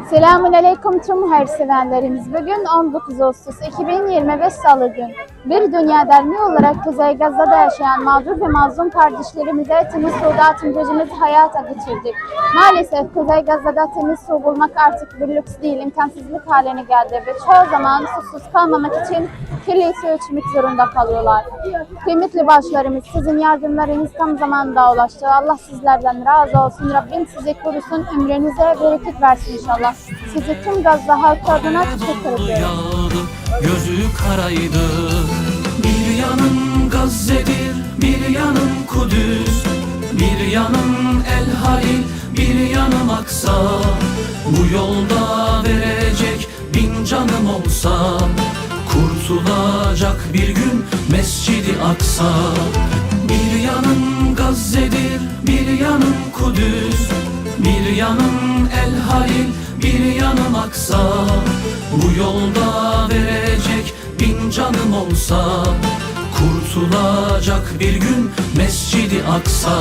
Selamun Aleyküm tüm hayırseverlerimiz. Bugün 19 Ağustos 2025 Salı gün. Bir Dünya Derneği olarak Kuzey Gazze'de yaşayan mağdur ve mazlum kardeşlerimize temiz su dağıtım projemizi hayata geçirdik. Maalesef Kuzey Gazze'de temiz su bulmak artık bir lüks değil, imkansızlık haline geldi ve çoğu zaman susuz kalmamak için kirli su içmek zorunda kalıyorlar. Kıymetli başlarımız, sizin yardımlarınız tam zamanında ulaştı. Allah sizlerden razı olsun. Rabbim sizi korusun, ömrünüze bereket versin inşallah. Sizi tüm Gazze halkı adına teşekkür ediyorum. gözü karaydı. Bir yanım Gazze'dir, bir yanım Kudüs. Bir yanım El Halil, bir yanım Aksa. Bu yolda verecek bin canım olsa Kurtulacak bir gün Mescidi Aksa. Bir yanım Gazze'dir, bir yanım Kudüs. Bir yanım El Halil, bir yanım Aksa Bu yolda verecek bin canım olsa Kurtulacak bir gün Mescidi Aksa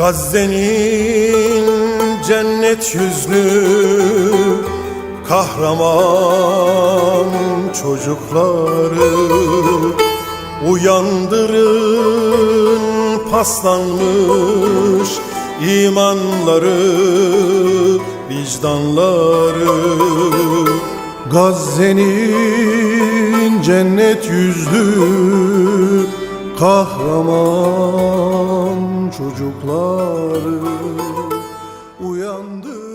Gazze'nin cennet yüzlü kahraman çocukları Uyandırın paslanmış imanları, vicdanları. Gazze'nin cennet yüzlü kahraman çocukları uyandı.